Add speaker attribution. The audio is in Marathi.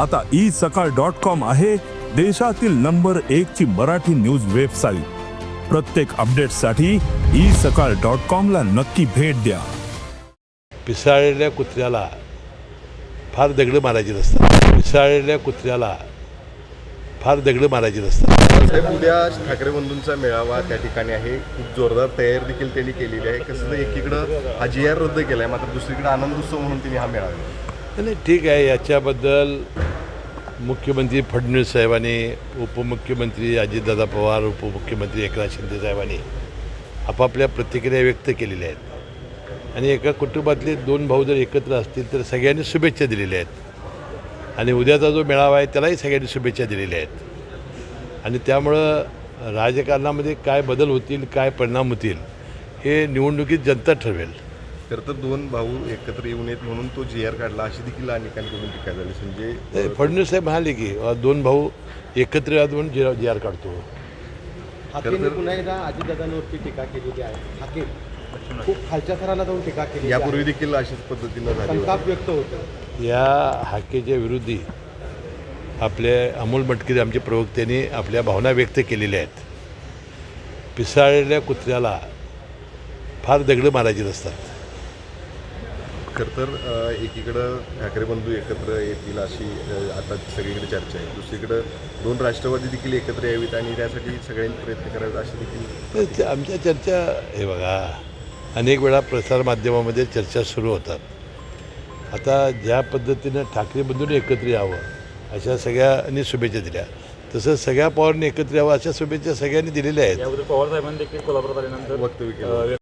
Speaker 1: आता ई सकाळ डॉट कॉम आहे देशातील नंबर एक ची मराठी न्यूज वेबसाईट. प्रत्येक अपडेटसाठी ई सकाळ डॉट कॉम ला नक्की भेट द्या.
Speaker 2: पिसाळलेल्या कुत्र्याला फार दगडं मारायची नसतात पिसाळलेल्या कुत्र्याला फार दगडं मारायची नसतात
Speaker 3: साहेब उद्या ठाकरे बंधूंचा मेळावा त्या ठिकाणी आहे. खूप जोरदार तयारी देखील त्यांनी केलेली आहे. कसं तर एकीकडं हा जी आर रद्द केला आहे मात्र दुसरीकडे आनंदोत्सव म्हणून त्यांनी हा मेळावा.
Speaker 2: नाही ठीक आहे. याच्याबद्दल मुख्यमंत्री फडणवीस साहेबांनी उपमुख्यमंत्री अजितदादा पवार उपमुख्यमंत्री एकनाथ शिंदे साहेबांनी आपापल्या प्रतिक्रिया व्यक्त केलेल्या आहेत. आणि एका कुटुंबातले दोन भाऊ जर एकत्र असतील तर सगळ्यांनी शुभेच्छा दिलेल्या आहेत. आणि उद्याचा जो मेळावा आहे त्यालाही सगळ्यांनी शुभेच्छा दिलेल्या आहेत. आणि त्यामुळं राजकारणामध्ये काय बदल होतील काय परिणाम होतील हे निवडणुकीत जनता ठरवेल.
Speaker 3: तर तर दोन भाऊ एकत्र येऊ नयेत म्हणून तो जी आर काढला. अशी देखील अनेकांकडून टीका झाली. म्हणजे
Speaker 2: फडणवीस साहेब म्हणाले की दोन भाऊ एकत्र यात म्हणून जी जी आर काढतो.
Speaker 4: हाकेने पुन्हा एकदा अजितदादांवरती टीका केलेली आहे. हाके खूप खालच्या थराला जाऊन टीका केली
Speaker 3: यापूर्वी देखील अशाच पद्धतीनं झाली होती.
Speaker 4: संताप व्यक्त होतं.
Speaker 2: या हाकेच्या विरोधी आपले अमोल मटकरी आमचे प्रवक्त्यांनी आपल्या भावना व्यक्त केलेल्या आहेत. पिसाळलेल्या कुत्र्याला फार दगडं मारायची नसतात.
Speaker 3: खरं तर एकीकडं ठाकरे बंधू एकत्र येतील अशी आता सगळीकडे चर्चा आहे. दुसरीकडं दोन राष्ट्रवादी देखील एकत्र यावीत आणि त्यासाठी सगळ्यांनी प्रयत्न करावेत अशी देखील
Speaker 2: आमच्या चर्चा हे बघा अनेक वेळा प्रसारमाध्यमामध्ये चर्चा सुरू होतात. आता ज्या पद्धतीनं ठाकरे बंधूंनी एकत्र यावं अशा सगळ्यांनी शुभेच्छा दिल्या. तसंच सगळ्या पवारांनी एकत्र यावं अशा शुभेच्छा सगळ्यांनी दिलेल्या आहेत.
Speaker 5: पवार साहेबांनी देखील कोल्हापुरात आल्यानंतर
Speaker 3: वक्तव्य केलं.